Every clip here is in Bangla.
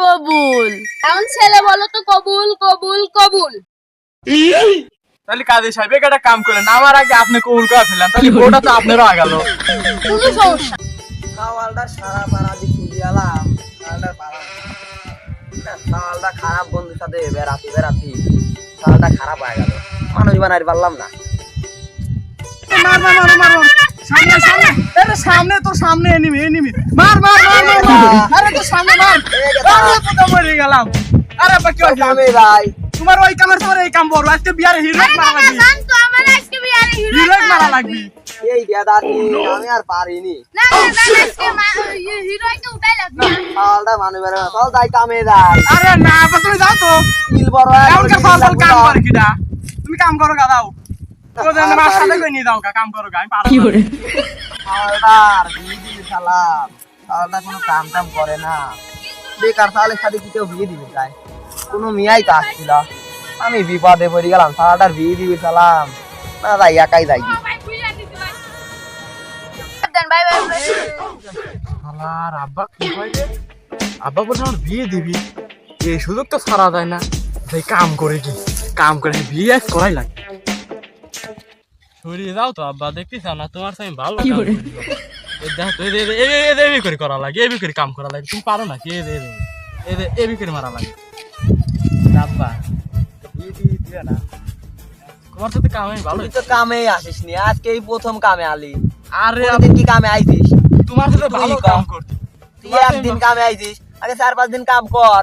কবুল। এখন ছেলে বলো তো কবুল কবুল কবুল। তাহলে কাজী সাহেব একটা কাম করেন। আমার আগে আপনি কবুল করে ফেললেন তাহলে বউটা তো আপনারও আগাল কোনো সমস্যা সাওয়ালটা সারা পাড়া দিয়ে খুঁজে এলাম সাওয়ালটার পাড়া সাওয়ালটা খারাপ বন্ধুর সাথে বেড়াতে বেড়াতে। সাওয়ালটা খারাপ হয়ে গেল। মানুষ বানাই পারলাম না। মার মার মার মার মার। সামনে সামনে আরে সামনে তো সামনে এনিমি এনিমি মার মার মার মার। আরে তো সামনে মার। আরে পুরো মরে গেলাম। আরে বা কি হয়েছে? আমি ভাই। তোমার ওই কামের তোমার এই কাম বড়। আজকে বিয়ারে হিরো মারা লাগবে। তো আমার আজকে বিয়ারে হিরো হিরো মারা লাগবে। এই বেদাতি আমি আর পারিনি। না না না আজকে হিরোইকে উঠাই লাগবে। সাওয়ালটা মানুষ বেড়ে চল যাই কামে যাই। আরে না তুমি যাও তো। কিল বড় এমনকে ফসল কাম করে কিডা তুমি কাম করো গা কোনো কাম টাম করে না। বেকার সালের সাথে কি কেউ বিয়ে দিবি চাই কোনো মিয়াই আসছিল। আমি বিপদে পড়ে গেলাম সালাটার বিয়ে দিবি সালাম না যাই একাই যাই। আব্বা কি আব্বা বলছে আমার বিয়ে দিবি। এই সুযোগ তো ছাড়া যায় না। তাই কাম করে কি কাম করে বিয়ে করাই লাগে। সরিয়ে যাও তো আব্বা দেখতেছ না তোমার সাথে ভালো কাম করি। এই দেখো তো, এই যে- এই যে- এই যে এবি করে করা লাগে এবি করে কাম করা লাগে তুমি পারো না কি এবি করে মারা লাগে আব্বা বিয়ে দিয়ে দিও না তোমার সাথে কাম ভালো তো কামে আসিস নি আজকে এই প্রথম কামে আলি আরে কি কামে আইছিস তোমার সাথে ভালো কাম কম। করতে তুই একদিন কামে আইছিস আগে চার পাঁচ দিন কাম কর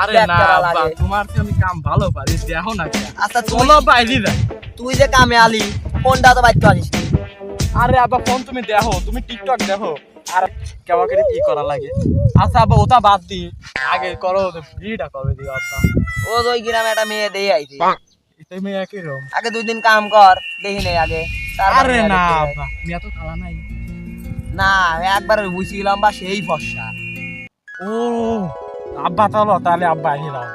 আরে না করা তোমার থেকে আমি কাম ভালো পারি দেখো না আচ্ছা তুই চলো বাইরে যাই। তুই যে কামে আলি ফোনটা তো বাইতে আসিস আরে আব্বা ফোন তুমি দেখো তুমি টিকটক দেখো। আর কেমন করে কি করা লাগে? আচ্ছা আব্বা ওটা বাদ দি। আগে করো ভিডিওটা কবে দিও আব্বা? ও ওই গ্রামে একটা মেয়ে দিয়ে আইছি। এটাই মেয়ে একই রকম। আগে দুই দিন কাম কর দেখি নেই আগে। আরে না। আব্বা মেয়ে তো খালা নাই। না একবার বুঝি গেলাম বা সেই ফর্সা। ও আব্বা চলো তাহলে আব্বা আইয়ে দাও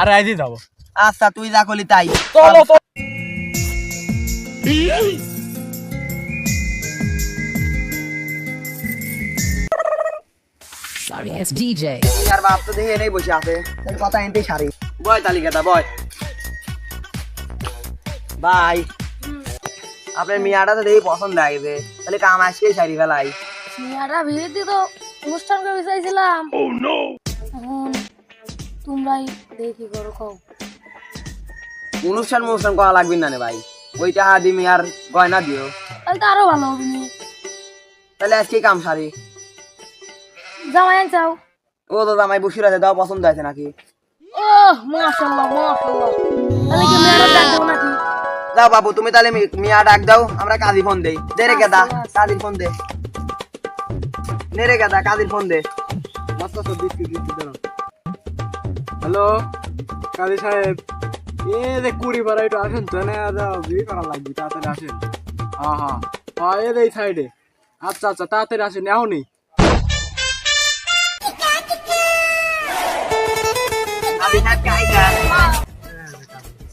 আরে আইয়ে যাব। আচ্ছা তুই যা করলি তাই। চলো Sorry, it's DJ. আর বাপ তো দেখে এনেই বসে আছে। কথা এনতেই সারি। বয় তালিকাটা বয়। ভাই আপনার মিয়াটা তো দেখি পছন্দ লাগবে তাহলে কাম আজকেই সারি ফেলাই। সিনিয়ররা বিয়ে দিত অনুষ্ঠান চাইছিলাম তোমরাই দেখি করো খাও। অনুষ্ঠান অনুষ্ঠান করা লাগবে না রে ভাই। ওইটা হাদি মিয়ার গয়না দিও। তাহলে তো আরও ভালো হবে নি তাহলে আজকেই কাম সারি। জামাই আনছাও ও তো জামাই বসির আছে দাও পছন্দ আছে নাকি? ও মাশাআল্লাহ মাশাআল্লাহ তাহলে কি মেয়েরা নাকি? যাও বাবু তুমি তাহলে মিয়া ডাক দাও আমরা কাজী ফোন দেই। দে রে গেদা কাজীর ফোন দে। নে রে গেদা কাজীর ফোন দে। মস্ত সব বিস্কুট বিস্কুট দাও। হ্যালো? কাজী সাহেব এ যে কুড়ি বারা একটু আসেন তো না বিয়ে করা লাগবে তাড়াতাড়ি আসেন। হ্যাঁ হ্যাঁ। হ্যাঁ এ এই সাইডে। আচ্ছা আচ্ছা তাড়াতাড়ি আসেন এখনই কাজী সাহেব কাই দেন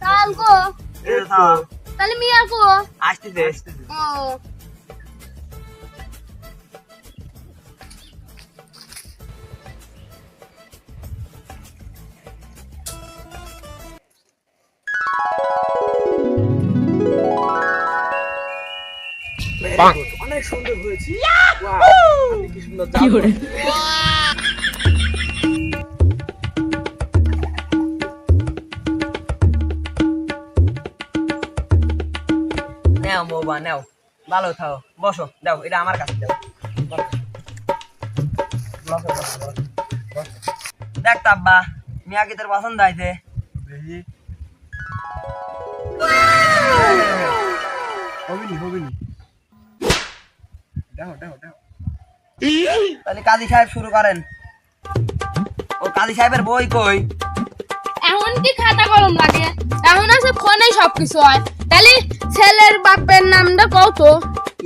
চাল গো তাহলে মিয়া গো আসতেছে। ও। অনেক সুন্দর হয়েছে। কি সুন্দর জামা। নেও বৌবা ভালো থাও। বসো দাও এটা আমার কাছে দাও। দেখ তাব্বা মিয়া কি তোর পছন্দ দেখি। হবিনি হবিনি। দেখো দেখো দেখো তাহলে কাজী সাহেব শুরু করেন। ও কাজী সাহেবের বই কই? এখন কি খাতা কলম লাগে? এখন আছে ফোনে সবকিছু হয়। তাহলে ছেলের বাপের নামটা কও তো?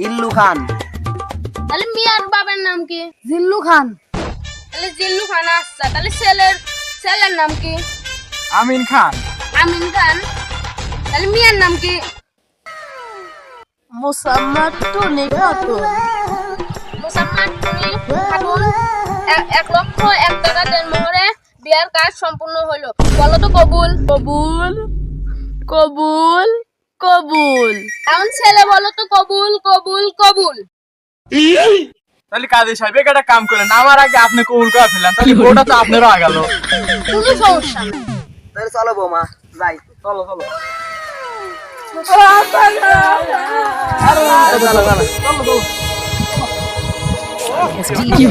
ইল্লু খান। তাহলে মিয়ার বাপের নাম কি? জিল্লু খান। তাহলে জিল্লু খান আচ্ছা তাহলে ছেলের ছেলের নাম কি? আমিন খান। আমিন খান। তাহলে মিয়ার নাম কি? মোসাম্মদ খাতুন মুসাম্মাদ খাতুন এ- এক লক্ষ এক টাকা দেন মোহরে বিয়ার কাজ সম্পূর্ণ হলো বলো তো কবুল। কবুল কবুল কবুল। এখন ছেলে বলো তো কবুল কবুল কবুল। তাহলে কাজী সাহেব একটা কাম করেন। আমার আগে আপনি কবুল করে ফেলেন। তাহলে ওটা তো আপনারও আগালো। কোনো সমস্যা তাহলে চলো বৌমা যাই। চলো চলো। চলো চলো। কি